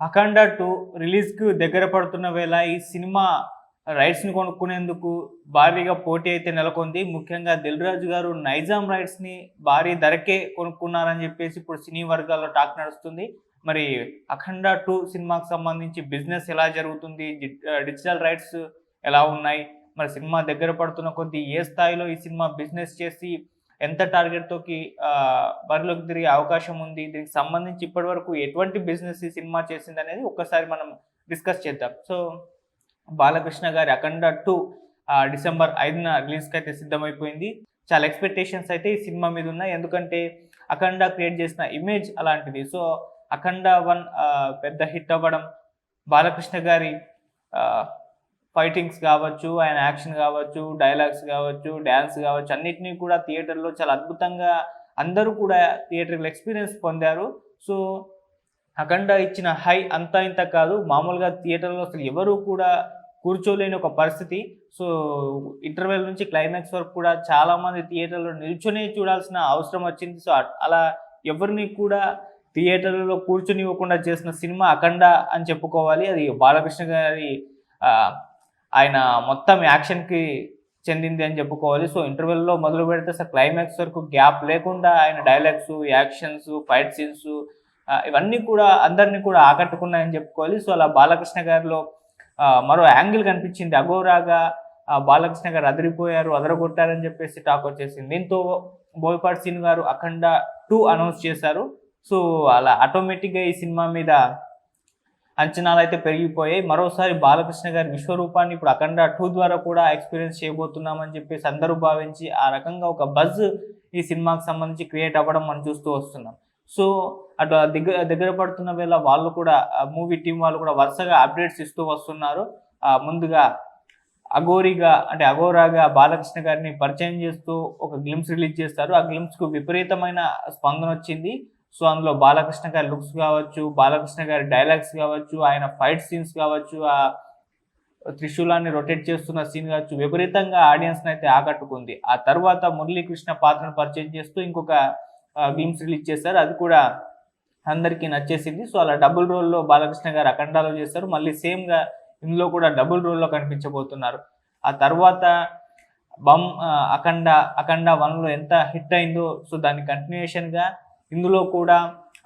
అఖండ two రిలీజ్కు దగ్గర పడుతున్న వేళ ఈ సినిమా రైట్స్ని కొనుక్కునేందుకు భారీగా పోటీ అయితే నెలకొంది. ముఖ్యంగా దిల్ రాజు గారు నైజాం రైట్స్ని భారీ ధరకే కొనుక్కున్నారని చెప్పేసి ఇప్పుడు సినీ వర్గాల్లో టాక్ నడుస్తుంది. మరి అఖండ టూ సినిమాకు సంబంధించి బిజినెస్ ఎలా జరుగుతుంది? డిజిటల్ రైట్స్ ఎలా ఉన్నాయి? మరి సినిమా దగ్గర పడుతున్న కొద్దీ ఏ స్థాయిలో ఈ సినిమా బిజినెస్ చేసి ఎంత టార్గెట్తోకి బరిలోకి తిరిగే అవకాశం ఉంది? దీనికి సంబంధించి ఇప్పటి వరకు ఎటువంటి బిజినెస్ ఈ సినిమా చేసింది అనేది ఒక్కసారి మనం డిస్కస్ చేద్దాం. సో బాలకృష్ణ గారి అఖండ టూ డిసెంబర్ ఐదున రిలీజ్కి అయితే సిద్ధమైపోయింది. చాలా ఎక్స్పెక్టేషన్స్ అయితే ఈ సినిమా మీద ఉన్నాయి. ఎందుకంటే అఖండ క్రియేట్ చేసిన ఇమేజ్ అలాంటిది. సో అఖండ వన్ పెద్ద హిట్ అవ్వడం బాలకృష్ణ గారి ఫైటింగ్స్ కావచ్చు ఆయన యాక్షన్ కావచ్చు డైలాగ్స్ కావచ్చు డ్యాన్స్ కావచ్చు అన్నిటినీ కూడా థియేటర్లో చాలా అద్భుతంగా అందరూ కూడా థియేటర్లో ఎక్స్పీరియన్స్ పొందారు. సో అఖండ ఇచ్చిన హై అంతా ఇంత కాదు మామూలుగా థియేటర్లో అసలు ఎవరు కూడా కూర్చోలేని ఒక పరిస్థితి. సో ఇంటర్వెల్ నుంచి క్లైమాక్స్ వరకు కూడా చాలామంది థియేటర్లో నిల్చొని చూడాల్సిన అవసరం వచ్చింది. సో అలా ఎవరిని కూడా థియేటర్లో కూర్చొనివ్వకుండా చేసిన సినిమా అఖండ అని చెప్పుకోవాలి. అది బాలకృష్ణ గారి ఆయన మొత్తం యాక్షన్కి చెందింది అని చెప్పుకోవాలి. సో ఇంటర్వెల్లో మొదలు పెడితే అసలు క్లైమాక్స్ వరకు గ్యాప్ లేకుండా ఆయన డైలాగ్స్ యాక్షన్స్ ఫైట్ సీన్స్ ఇవన్నీ కూడా అందరినీ కూడా ఆకట్టుకున్నాయని చెప్పుకోవాలి. సో అలా బాలకృష్ణ గారిలో మరో యాంగిల్ కనిపించింది. అఘోరాగా బాలకృష్ణ గారు అదిరిపోయారు అదరగొట్టారని చెప్పేసి టాక్ వచ్చేసింది. దీంతో బోయపాటి సీన్ గారు అఖండ టూ అనౌన్స్ చేశారు. సో అలా ఆటోమేటిక్గా ఈ సినిమా మీద అంచనాలు అయితే పెరిగిపోయాయి. మరోసారి బాలకృష్ణ గారి విశ్వరూపాన్ని ఇప్పుడు అఖండ టూ ద్వారా కూడా ఎక్స్పీరియన్స్ చేయబోతున్నామని చెప్పేసి అందరూ భావించి ఆ రకంగా ఒక బజ్ ఈ సినిమాకి సంబంధించి క్రియేట్ అవ్వడం మనం చూస్తూ వస్తున్నాం. సో అటు దగ్గర దగ్గర పడుతున్న వేళ వాళ్ళు కూడా మూవీ టీం వాళ్ళు కూడా వరుసగా అప్డేట్స్ ఇస్తూ వస్తున్నారు. ముందుగా అఘోరిగా అంటే అఘోరాగా బాలకృష్ణ గారిని పరిచయం చేస్తూ ఒక గ్లిమ్స్ రిలీజ్ చేస్తారు. ఆ గ్లిమ్స్కు విపరీతమైన స్పందన వచ్చింది. సో అందులో బాలకృష్ణ గారి లుక్స్ కావచ్చు బాలకృష్ణ గారి డైలాగ్స్ కావచ్చు ఆయన ఫైట్ సీన్స్ కావచ్చు ఆ త్రిశూలాన్ని రొటేట్ చేస్తున్న సీన్ కావచ్చు విపరీతంగా ఆడియన్స్ని అయితే ఆకట్టుకుంది. ఆ తర్వాత మురళీకృష్ణ పాత్రను పరిచయం చేస్తూ ఇంకొక గ్లిమ్స్ రిలీజ్ చేశారు. అది కూడా అందరికీ నచ్చేసింది. సో అలా డబుల్ రోల్లో బాలకృష్ణ గారు అఖండాలో చేశారు. మళ్ళీ సేమ్గా ఇందులో కూడా డబుల్ రోల్లో కనిపించబోతున్నారు. ఆ తర్వాత బమ్ అఖండ అఖండ వన్లో ఎంత హిట్ అయిందో సో దాని కంటిన్యూషన్గా ఇందులో కూడా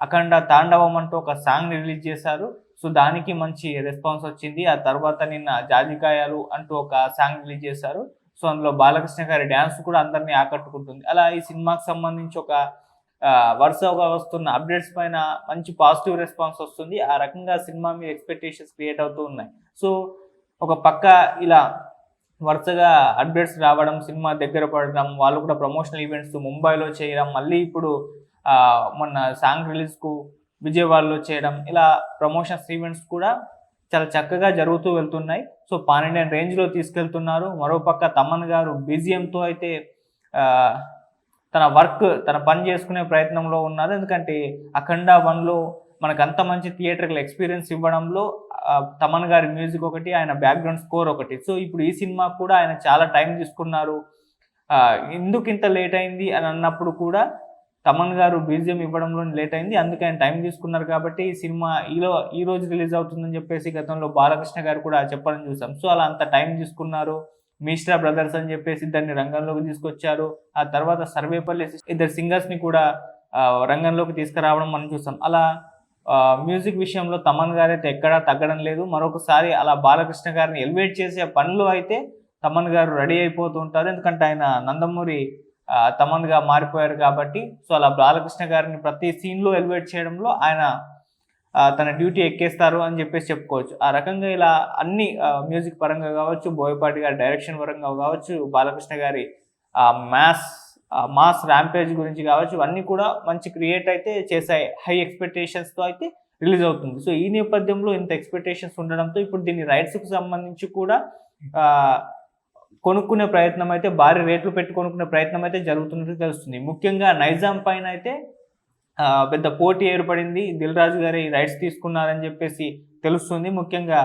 అఖండ తాండవం అంటూ ఒక సాంగ్ రిలీజ్ చేశారు. సో దానికి మంచి రెస్పాన్స్ వచ్చింది. ఆ తర్వాత నిన్న జాజికాయాలు అంటూ ఒక సాంగ్ రిలీజ్ చేశారు. సో అందులో బాలకృష్ణ గారి డ్యాన్స్ కూడా అందరినీ ఆకట్టుకుంటుంది. అలా ఈ సినిమాకి సంబంధించి ఒక వరుసగా వస్తున్న అప్డేట్స్ పైన మంచి పాజిటివ్ రెస్పాన్స్ వస్తుంది. ఆ రకంగా సినిమా మీద ఎక్స్పెక్టేషన్స్ క్రియేట్ అవుతూ ఉన్నాయి. సో ఒక పక్క ఇలా వరుసగా అప్డేట్స్ రావడం సినిమా దగ్గర పడడం వాళ్ళు కూడా ప్రమోషనల్ ఈవెంట్స్ ముంబైలో చేయడం మళ్ళీ ఇప్పుడు మొన్న సాంగ్ రిలీజ్కు విజయవాడలో చేయడం ఇలా ప్రమోషన్స్ ఈవెంట్స్ కూడా చాలా చక్కగా జరుగుతూ వెళ్తున్నాయి. సో పాన్ ఇండియన్ రేంజ్లో తీసుకెళ్తున్నారు. మరోపక్క తమన్ గారు బీజిఎంతో అయితే తన వర్క్ తన పని చేసుకునే ప్రయత్నంలో ఉన్నారు. ఎందుకంటే అఖండ వన్లో మనకు అంత మంచి థియేటర్కి ఎక్స్పీరియన్స్ ఇవ్వడంలో తమన్ గారి మ్యూజిక్ ఒకటి ఆయన బ్యాక్గ్రౌండ్ స్కోర్ ఒకటి. సో ఇప్పుడు ఈ సినిమా కూడా ఆయన చాలా టైం తీసుకున్నారు. ఎందుకు ఇంత లేట్ అయింది అని అన్నప్పుడు కూడా తమన్ గారు బీజిఎం ఇవ్వడంలో లేట్ అయింది. అందుకే ఆయన టైం తీసుకున్నారు కాబట్టి ఈ సినిమా ఈలో ఈ రోజు రిలీజ్ అవుతుందని చెప్పేసి గతంలో బాలకృష్ణ గారు కూడా చెప్పడం చూసాం. సో అలా అంత టైం తీసుకున్నారు. మిశ్రా బ్రదర్స్ అని చెప్పేసి దాన్ని రంగంలోకి తీసుకొచ్చారు. ఆ తర్వాత సర్వేపల్లి ఇద్దరు సింగర్స్ని కూడా రంగంలోకి తీసుకురావడం మనం చూసాం. అలా మ్యూజిక్ విషయంలో తమన్ గారు అయితే ఎక్కడా తగ్గడం లేదు. మరొకసారి అలా బాలకృష్ణ గారిని ఎలివేట్ చేసే పనులు అయితే తమన్ గారు రెడీ అయిపోతూ ఉంటారు. ఎందుకంటే ఆయన నందమూరి తమన్గా మారిపోయారు కాబట్టి సో అలా బాలకృష్ణ గారిని ప్రతి సీన్లో ఎలివేట్ చేయడంలో ఆయన తన డ్యూటీ ఎక్కేస్తారు అని చెప్పేసి చెప్పుకోవచ్చు. ఆ రకంగా ఇలా అన్ని మ్యూజిక్ పరంగా కావచ్చు బోయపాటి గారి డైరెక్షన్ పరంగా కావచ్చు బాలకృష్ణ గారి మ్యాథ్స్ మాస్ ర్యాంపేజ్ గురించి కావచ్చు ఇవన్నీ కూడా మంచి క్రియేట్ అయితే చేశాయి. హై ఎక్స్పెక్టేషన్స్తో అయితే రిలీజ్ అవుతుంది. సో ఈ నేపథ్యంలో ఇంత ఎక్స్పెక్టేషన్స్ ఉండడంతో ఇప్పుడు దీని రైట్స్కి సంబంధించి కూడా కొనుక్కునే ప్రయత్నం అయితే భారీ రేట్లు పెట్టి కొనుక్కునే ప్రయత్నం అయితే జరుగుతున్నట్టు తెలుస్తుంది. ముఖ్యంగా నైజాం పైన అయితే పెద్ద పోటీ ఏర్పడింది. దిల్ రాజు ఈ రైట్స్ తీసుకున్నారని చెప్పేసి తెలుస్తుంది. ముఖ్యంగా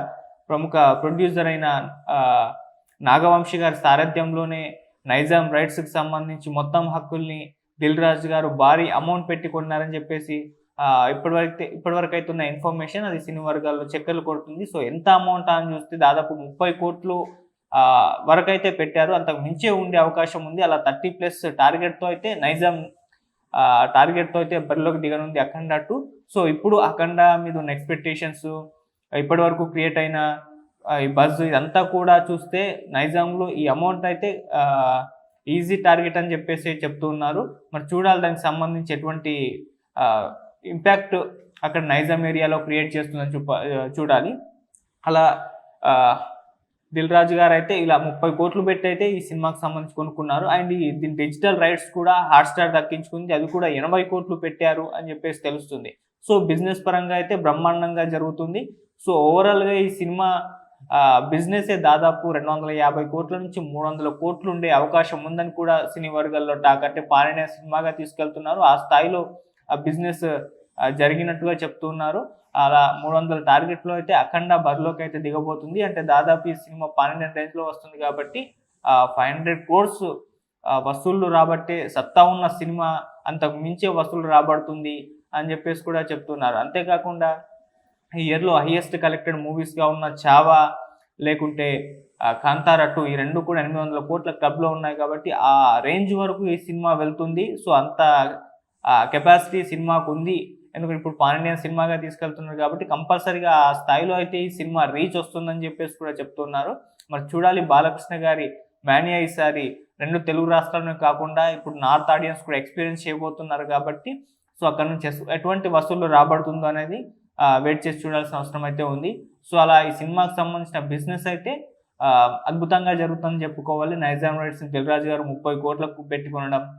ప్రముఖ ప్రొడ్యూసర్ అయిన నాగవంశి గారి సారథ్యంలోనే నైజాం రైట్స్కి సంబంధించి మొత్తం హక్కుల్ని దిల్ రాజు గారు భారీ అమౌంట్ పెట్టి కొన్నారని చెప్పేసి ఇప్పటివరకు ఇప్పటివరకు అయితే ఉన్న ఇన్ఫర్మేషన్ అది సినీ వర్గాల్లో చక్కర్లు కొడుతుంది. సో ఎంత అమౌంట్ అని చూస్తే దాదాపు ముప్పై కోట్లు వరకైతే వరకు అయితే పెట్టారు. అంతకు మించే ఉండే అవకాశం ఉంది. అలా థర్టీ ప్లస్ టార్గెట్తో అయితే నైజాం టార్గెట్తో అయితే బరిలోకి దిగనుంది అఖండ టూ. సో ఇప్పుడు అఖండ మీద ఉన్న ఎక్స్పెక్టేషన్స్ ఇప్పటి వరకు క్రియేట్ అయిన ఈ బజ్ ఇదంతా కూడా చూస్తే నైజాంలో ఈ అమౌంట్ అయితే ఈజీ టార్గెట్ అని చెప్పేసి చెప్తూ ఉన్నారు. మరి చూడాలి దానికి సంబంధించి ఎటువంటి ఇంపాక్ట్ అక్కడ నైజాం ఏరియాలో క్రియేట్ చేస్తుందని చూప చూడాలి. అలా దిల్ రాజు గారు అయితే ఇలా ముప్పై కోట్లు పెట్టి అయితే ఈ సినిమాకి సంబంధించి కొనుక్కున్నారు. అండ్ ఈ దీని డిజిటల్ రైట్స్ కూడా హాట్స్టార్ దక్కించుకుంది. అది కూడా ఎనభై కోట్లు పెట్టారు అని చెప్పేసి తెలుస్తుంది. సో బిజినెస్ పరంగా అయితే బ్రహ్మాండంగా జరుగుతుంది. సో ఓవరాల్గా ఈ సినిమా బిజినెసే దాదాపు రెండు వందల యాభై కోట్ల నుంచి మూడు వందల కోట్లు ఉండే అవకాశం ఉందని కూడా సినీ వర్గాల్లో టాక్ అంటే సినిమాగా తీసుకెళ్తున్నారు. ఆ స్థాయిలో ఆ బిజినెస్ జరిగినట్టుగా చెప్తున్నారు అలా మూడు వందల టార్గెట్లో అయితే అఖండ బరిలోకి అయితే దిగబోతుంది. అంటే దాదాపు ఈ సినిమా పన్నెండు రేంజ్లో వస్తుంది కాబట్టి ఫైవ్ హండ్రెడ్ కోర్స్ వసూళ్ళు రాబట్టే సత్తా ఉన్న సినిమా అంతకు మించే వసూలు రాబడుతుంది అని చెప్పేసి కూడా చెప్తున్నారు. అంతేకాకుండా ఈ ఇయర్లో హైయెస్ట్ కలెక్టెడ్ మూవీస్గా ఉన్న చావా లేకుంటే ఆ, కాంతారా టూ ఈ రెండు కూడా ఎనిమిది వందల కోట్ల క్లబ్లో ఉన్నాయి కాబట్టి ఆ రేంజ్ వరకు ఈ సినిమా వెళ్తుంది. సో అంత కెపాసిటీ సినిమాకు ఉంది. ఎందుకంటే ఇప్పుడు పాండియన్ సినిమాగా తీసుకెళ్తున్నారు కాబట్టి కంపల్సరీగా ఆ స్థాయిలో అయితే ఈ సినిమా రీచ్ వస్తుందని చెప్పేసి కూడా చెప్తున్నారు. మరి చూడాలి బాలకృష్ణ గారి మానియా ఈసారి రెండు తెలుగు రాష్ట్రాలనే కాకుండా ఇప్పుడు నార్త్ ఆడియన్స్ కూడా ఎక్స్పీరియన్స్ చేయబోతున్నారు కాబట్టి సో అక్కడ నుంచి ఎటువంటి వసూళ్ళు రాబడుతుందో అనేది వెయిట్ చేసి చూడాల్సిన అవసరం అయితే ఉంది. సో అలా ఈ సినిమాకి సంబంధించిన బిజినెస్ అయితే అద్భుతంగా జరుగుతుందని చెప్పుకోవాలి. నైజాం రైట్స్ దిల్రాజు గారు ముప్పై కోట్లకు పెట్టుకొనడం